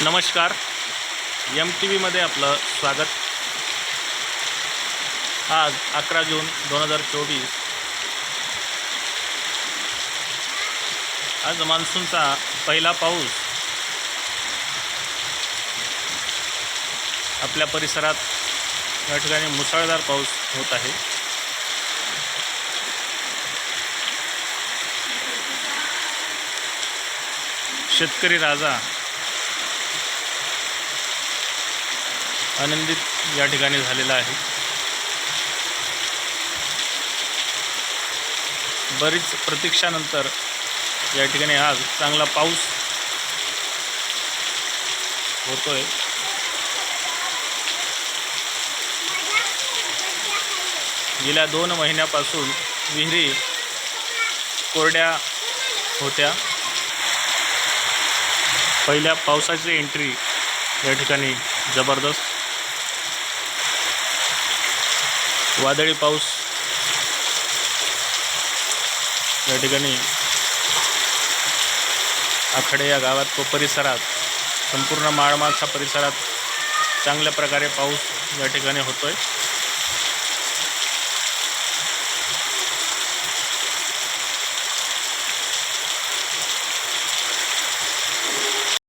नमस्कार. M T व्हीमध्ये आपलं स्वागत. आज अकरा जून दोन हजार चोवीस. आज मान्सूनचा पहिला पाऊस. आपल्या परिसरात या ठिकाणी मुसळधार पाऊस होत आहे. शेतकरी राजा आनंदित या ठिकाणी झालेला आहे. बरीच प्रतीक्षानंतर या ठिकाणी आज चांगला पाऊस होतोय. गेल्या दोन महिन्यापासून विहिरी कोरड्या होत्या. पहिल्या पावसाची एंट्री या ठिकाणी जबरदस्त. वादळी पाऊस. या ठिकाणी आखडे या गावात व परिसरात संपूर्ण माळमाथा परिसरात चांगल्या प्रकारे पाऊस या ठिकाणी होतो आहे